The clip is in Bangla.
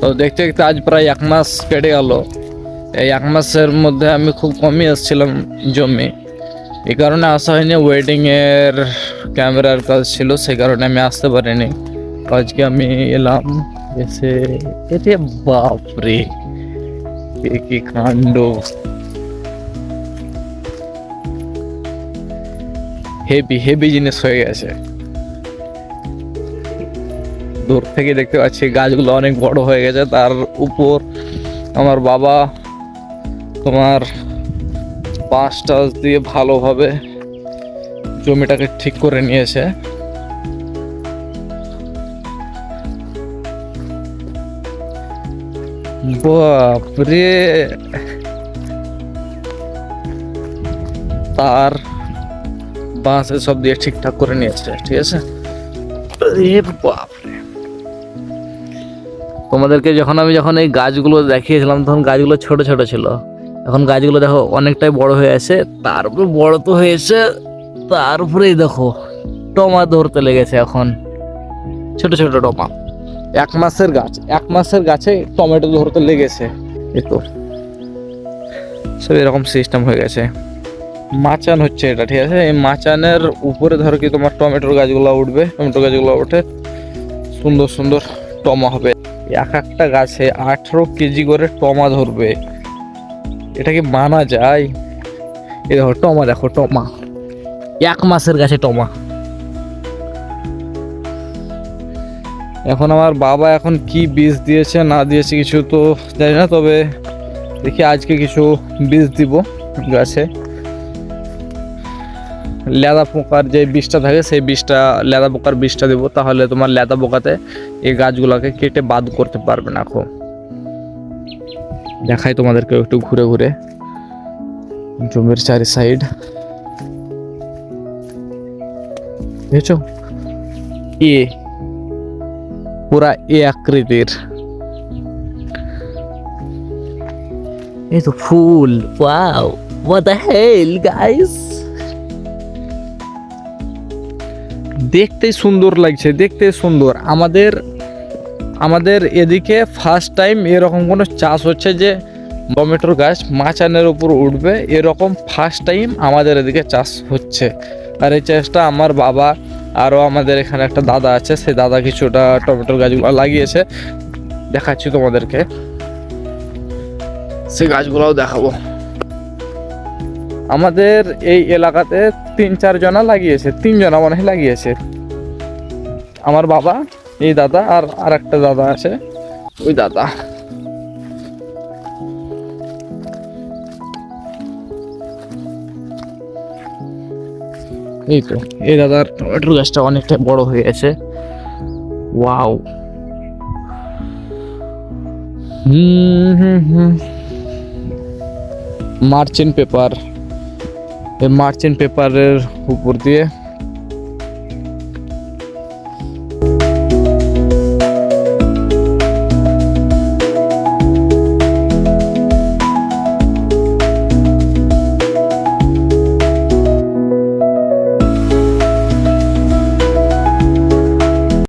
তো দেখতে দেখতে আজ প্রায় এক মাস কেটে গেল। এই এক মাসের মধ্যে আমি খুব কমই এসেছিলাম জমি। এই কারণে আসা হয়নি ওয়েডিংয়ের ক্যামেরার কাজ ছিল সেই কারণে আমি আসতে পারিনি। আজকে আমি এলাম, এসে এতে বাপরে কি কাণ্ড। হেভি হেভি জিনিস হয়ে গেছে। দূর থেকে দেখতে পাচ্ছি গাছগুলো অনেক বড় হয়ে গেছে। তার উপর আমার বাবা তোমার বাঁশ টাস দিয়ে ভালোভাবে জমিটাকে ঠিক করে নিয়েছে। বাপরে! তার বাঁশ সব দিয়ে ঠিকঠাক করে নিয়েছে, ঠিক আছে? বাপরে! তোমাদেরকে যখন আমি যখন এই গাছগুলো দেখিয়েছিলাম, তখন গাছগুলো ছোট ছোট ছিল। এখন গাছগুলো দেখো অনেকটাই বড় হয়ে আছে তারপরে বড় তো হয়েছে, তার উপরেই দেখো টমা ধরতে লেগেছে এখন। ছোট ছোট টমা। এক মাসের গাছ, এক মাসের গাছে টমেটো ধরতে লেগেছে। এই তো। সব এরকম সিস্টেম হয়ে গেছে। মাচান হচ্ছে এটা, ঠিক আছে? এই মাচানের উপরে ধরো কি তোমার টমেটোর গাছগুলো উঠবে, টমেটো গাছগুলো উঠে সুন্দর সুন্দর টমা হবে। এক একটা গাছে আঠেরো কেজি করে টমা ধরবে। এটা কি মানা যায়? এ দেখো, টমা দেখো, টমা। এক মাসের গাছে টমা। এখন আমার বাবা এখন কি বীজ দিয়েছে, না দিয়েছে কিছু তো জানি না, তবে দেখি আজকে কিছু বীজ দিব গাছে। লেদা পোকার যে বীজটা থাকে সেই বীজটা লেদা পোকার বীজটা দেবো তাহলে তোমার লেদা পোকাতে এই গাছগুলোকে কেটে বাদ করতে পারবে না এখন দেখাই তোমাদেরকে একটু ঘুরে ঘুরে জমির চারি সাইড দেখছো এ পুরা এ আকৃতির এই তো ফুল wow what the hell guys দেখতে সুন্দর লাগছে দেখতে সুন্দর। আমাদের আমাদের এদিকে ফার্স্ট টাইম এরকম কোনো চাষ হচ্ছে যে টমেটোর গাছ মাচানের উপর উঠবে, এরকম ফার্স্ট টাইম আমাদের এদিকে চাষ হচ্ছে। আর এই চাষটা আমার বাবা আরও আমাদের এখানে একটা দাদা আছে, সেই দাদা কিছুটা টমেটোর গাছগুলো লাগিয়েছে। দেখাচ্ছি তোমাদেরকে। সেই গাছগুলোও দেখাবো। আমাদের এই এলাকাতে তিন, চার জনা লাগিয়েছে, তিন জনা মনে হয় লাগিয়েছে। আমার বাবা, এই দাদা আর আর একটা দাদা আছে, ওই দাদা। এই তো, এই দাদার টমেটোর গাছটা অনেকটা বড় হয়ে গেছে। ওয়াও। হুম হুম হুম। Merchant paper. মার্চেন্ট পেপারের উপর দিয়ে